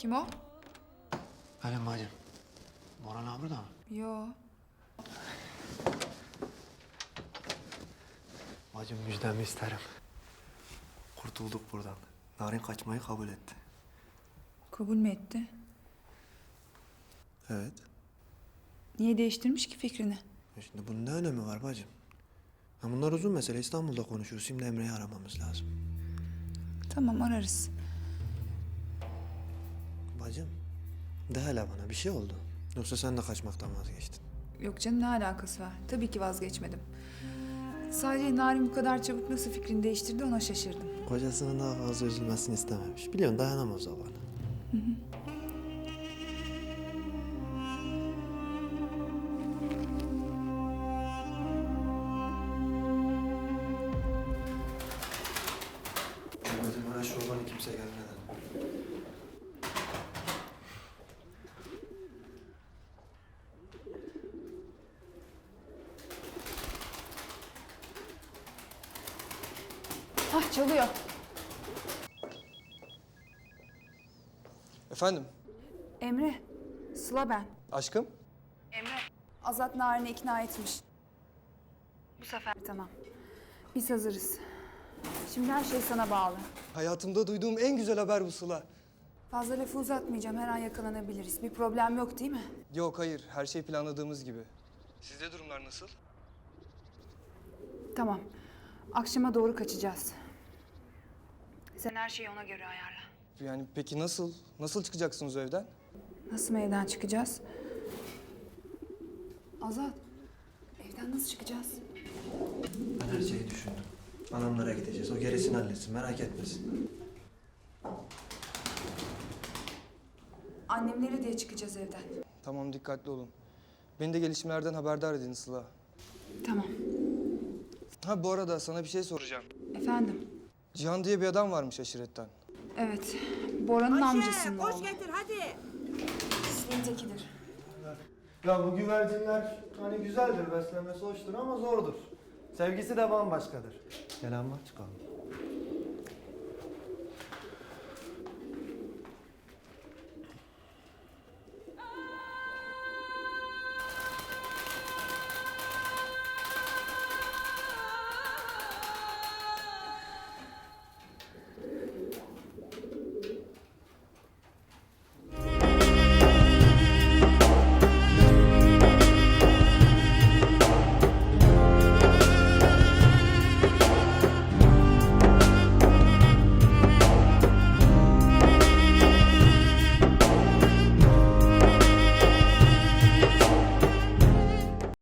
Kim o? Benim bacım. Boran abi burada mı? Yo. Bacım müjdemi isterim. Kurtulduk buradan. Narin kaçmayı kabul etti. Kabul mü etti? Evet. Niye değiştirmiş ki fikrini? E Şimdi bunun ne önemi var bacım? Ha bunlar uzun mesele. İstanbul'da konuşuruz. Şimdi Emre'yi aramamız lazım. Tamam ararız. Bacım, de hele bana bir şey oldu. Yoksa sen de kaçmaktan vazgeçtin. Yok canım ne alakası var? Tabii ki vazgeçmedim. Sadece Narin bu kadar çabuk nasıl fikrini değiştirdi ona şaşırdım. Kocasının daha fazla üzülmesini istememiş. Biliyorsun dayanamaz o bana. Bizim bana şu olanı kimse gelmeden. Hah çalıyor. Efendim, Emre. Sıla ben. aşkım? Emre. Azat Narin'i ikna etmiş. Bu sefer tamam. Biz hazırız. Şimdi her şey sana bağlı. Hayatımda duyduğum en güzel haber bu Sıla. Fazla lafı uzatmayacağım. Her an yakalanabiliriz. Bir problem yok değil mi? Yok hayır, her şey planladığımız gibi. Sizde durumlar nasıl? Tamam. Akşama doğru kaçacağız. Sen her şeyi ona göre ayarla. Yani peki nasıl? Nasıl çıkacaksınız evden? Nasıl evden çıkacağız? Azat, evden nasıl çıkacağız? Ben her şeyi düşündüm. Anamlara gideceğiz. O gerisini halletsin. Merak etmesin. Annemleri diye çıkacağız evden. Tamam dikkatli olun. Beni de gelişmelerden haberdar edin Sıla. Tamam. Ha bu arada sana bir şey soracağım. Efendim? Cihan diye bir adam varmış aşiretten. Evet. Bora'nın amcasının koş oğlu. getir hadi. İsmin tekidir. Ya bu güvercinler hani güzeldir beslemesi hoştur ama zordur. Sevgisi de bambaşkadır. Gel amma çıkalım.